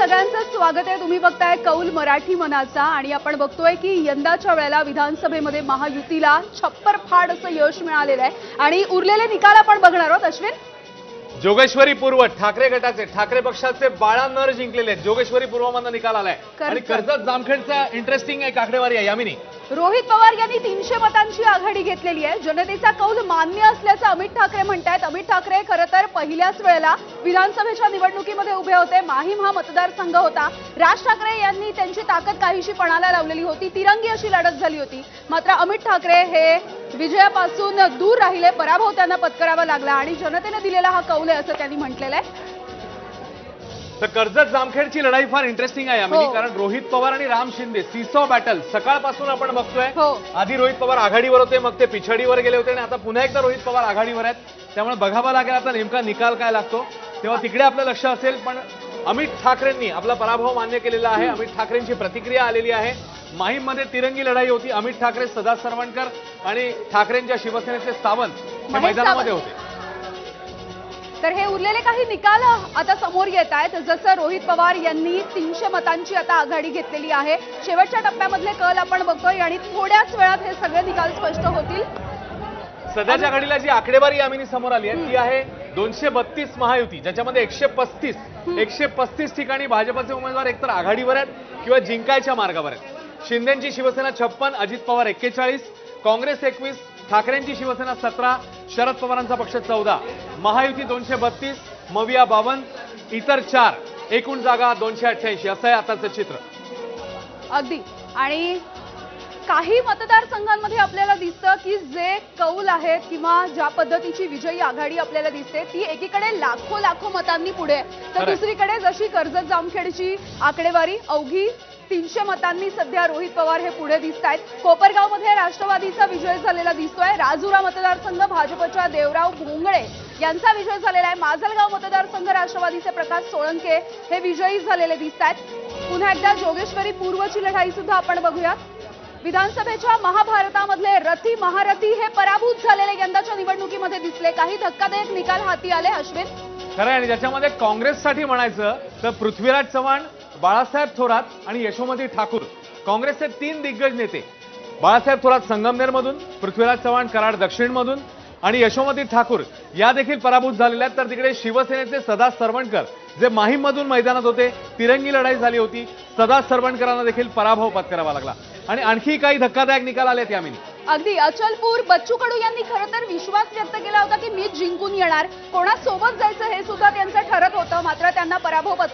सगळ्यांचं स्वागत आहे. तुम्ही बघताय कौल मराठी मनाचा आणि आपण बघतोय की यंदाच्या वेळेला विधानसभेमध्ये महायुतीला छप्पर फाड असं यश मिळालेलं आहे. आणि उरलेले निकाल आपण बघणार आहोत. अश्विन जोगेश्वरी पूर्व ठाकरे गटाचे ठाकरे पक्षाचे बाळा नर जिंकलेले आहेत. जोगेश्वरी पूर्वमधनं निकाल आलाय आणि कर्जत. कर्जत जामखेडचा इंटरेस्टिंग एक आकडेवारी आहे यामिनी. रोहित पवार यांनी तीनशे मतांची आघाडी घेतलेली आहे. जनतेचा कौल मान्य असल्याचं अमित ठाकरे म्हणतायत. अमित ठाकरे खरं तर पहिल्याच वेळेला विधानसभेच्या निवडणुकीमध्ये उभे होते. माहीम हा मतदारसंघ होता. राज ठाकरे यांनी त्यांची ताकद काहीशी पणाला लावलेली होती. तिरंगी अशी लढत झाली होती. मात्र अमित ठाकरे हे विजयापासून दूर राहिले पराभव त्यांना पत्करावा लागला आणि जनतेने दिलेला हा कौल आहे असं त्यांनी म्हटलेलं आहे. तर कर्जत जामखेडची लढाई फार इंटरेस्टिंग आहे यामिनी हो. कारण रोहित पवार आणि राम शिंदे सीसॉ बॅटल सकाळपासून आपण बघतोय. हो. आधी रोहित पवार आघाडीवर होते मग ते पिछाडीवर गेले होते आणि आता पुन्हा एकदा रोहित पवार आघाडीवर आहेत. त्यामुळे बघावं लागेल आता नेमका निकाल काय लागतो. तेव्हा तिकडे आपलं लक्ष असेल पण अमित ठाकरेंनी आपला पराभव मान्य केलेला आहे. अमित ठाकरेंची प्रतिक्रिया आलेली आहे. माहीममध्ये तिरंगी लढाई होती. अमित ठाकरे सदा सरवणकर आणि ठाकरेंच्या शिवसेनेचे सावंत मैदानामध्ये. होते. तर हे उरलेले काही निकाल आता समोर येत आहेत. जसं रोहित पवार यांनी तीनशे मतांची आता आघाडी घेतलेली आहे. शेवटच्या टप्प्यामधले कल आपण बघतोय आणि थोड्याच वेळात हे सगळे निकाल स्पष्ट होतील. सध्याच्या घडीला जी आकडेवारी यामिनी समोर आली आहे ती आहे दोनशे बत्तीस महायुती ज्याच्यामध्ये एकशे पस्तीस एकशे पस्तीस ठिकाणी भाजपचे उमेदवार एकतर आघाडीवर आहेत किंवा जिंकायच्या मार्गावर आहेत. शिंदेची शिवसेना छप्पन अजित पवार एक्केचाळीस काँग्रेस एकवीस ठाकरेंची शिवसेना सतरा शरद पवारांचा पक्ष चौदा. महायुती दोनशे बत्तीस मविया बावन्न इतर चार. एकूण जागा दोनशे अठ्ठ्याऐंशी. असं आहे आताचं चित्र. अगदी. आणि काही मतदारसंघांमध्ये आपल्याला दिसतं की जे कौल आहेत किंवा ज्या पद्धतीची विजयी आघाडी आपल्याला दिसते ती एकीकडे लाखो लाखो मतांनी पुढे. तर. दुसरीकडे जशी कर्जत जामखेडची आकडेवारी अवघी तीनशे मतांनी सध्या रोहित पवार हे पुढे दिसत आहेत. कोपरगावमध्ये राष्ट्रवादीचा विजय झालेला दिसतोय. राजुरा मतदारसंघ भाजपच्या देवराव भोंगळे यांचा विजय झालेला आहे. माजलगाव मतदारसंघ राष्ट्रवादीचे प्रकाश सोळंके हे विजयी झालेले दिसत आहेत. पुन्हा एकदा जोगेश्वरी पूर्वची लढाई सुद्धा आपण बघूयात. विधानसभेच्या महाभारतामधले रथी महारथी हे पराभूत झालेले यंदाच्या निवडणुकीमध्ये दिसले. काही धक्कादायक निकाल हाती आले अश्विन. खरं आहे आणि ज्याच्यामध्ये काँग्रेससाठी म्हणायचं तर पृथ्वीराज चव्हाण बाळासाहेब थोरात आणि यशोमती ठाकूर काँग्रेसचे तीन दिग्गज नेते. बाळासाहेब थोरात संगमनेरमधून पृथ्वीराज चव्हाण कराड दक्षिणमधून आणि यशोमती ठाकूर या देखील पराभूत झालेल्या आहेत. तर तिकडे शिवसेनेचे सदा सरवणकर जे माहीममधून मैदानात होते तिरंगी लढाई झाली होती. सदा सरवणकरांना देखील पराभव पत्करावा लागला. आणि आणखी काही धक्कादायक निकाल आलेत यामिनी. अगदी अचलपूर बच्चू कडू यांनी खरं तर विश्वास व्यक्त केला होता की मी जिंकून येणार. कोणासोबत जायचं हे सुद्धा त्यांचं ठरत होतं. मात्र त्यांना पराभव पत्कर